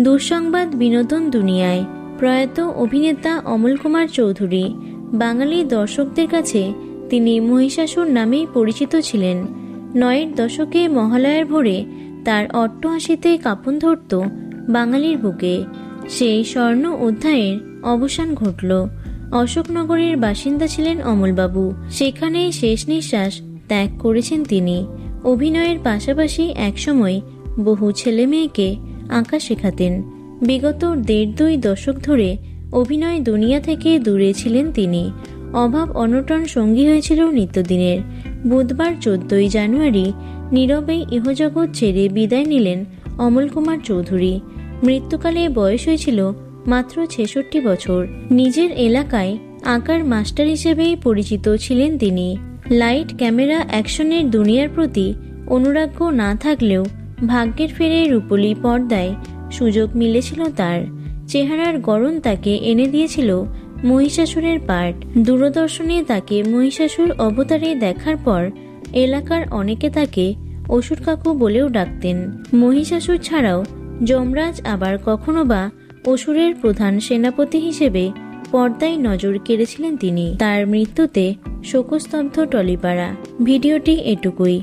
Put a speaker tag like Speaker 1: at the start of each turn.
Speaker 1: দুঃসংবাদ বিনোদন দুনিয়ায় প্রয়াত অভিনেতা অমল কুমার চৌধুরী, বাঙালি দর্শকদের কাছে তিনি মহিষাসুর নামেই পরিচিত ছিলেন। নয়ের দশকে মহালয়ার ভোরে তার অট্টহাসিতে কাঁপন ধরত বাঙালির বুকে। সেই স্বর্ণ অধ্যায়ের অবসান ঘটল। অশোকনগরের বাসিন্দা ছিলেন অমলবাবু। সেখানেই শেষ নিঃশ্বাস ত্যাগ করেছেন তিনি। অভিনয়ের পাশাপাশি একসময় বহু ছেলে মেয়েকে আঁকা শেখাতেন। বিগত দেড় দুই দশক ধরে অভিনয় দুনিয়া থেকে দূরে ছিলেন তিনি। অভাব অনটন সঙ্গী হয়েছিল নিত্যদিনের। বুধবার চোদ্দই জানুয়ারি নীরবেই ইহজগৎ ছেড়ে বিদায় নিলেন অমল কুমার চৌধুরী। মৃত্যুকালে বয়স হয়েছিল মাত্র ছেষট্টি বছর। নিজের এলাকায় আঁকার মাস্টার হিসেবেই পরিচিত ছিলেন তিনি। লাইট ক্যামেরা অ্যাকশনের দুনিয়ার প্রতি অনুরাগ্য না থাকলেও ভাগ্যের ফেরে রূপলি পর্দায় সুযোগ মিলেছিল তার। চেহারার গরম তাকে এনে দিয়েছিল মহিষাসুরের পাঠ। দূরদর্শনে তাকে মহিষাসুর অবতারে দেখার পর এলাকার অনেকে তাকে অসুর কাকু বলেও ডাকতেন। মহিষাসুর ছাড়াও যমরাজ আবার কখনো বা অসুরের প্রধান সেনাপতি হিসেবে পর্দায় নজর কেড়েছিলেন তিনি। তার মৃত্যুতে শোকস্তব্ধ টলিপাড়া। ভিডিওটি এটুকুই।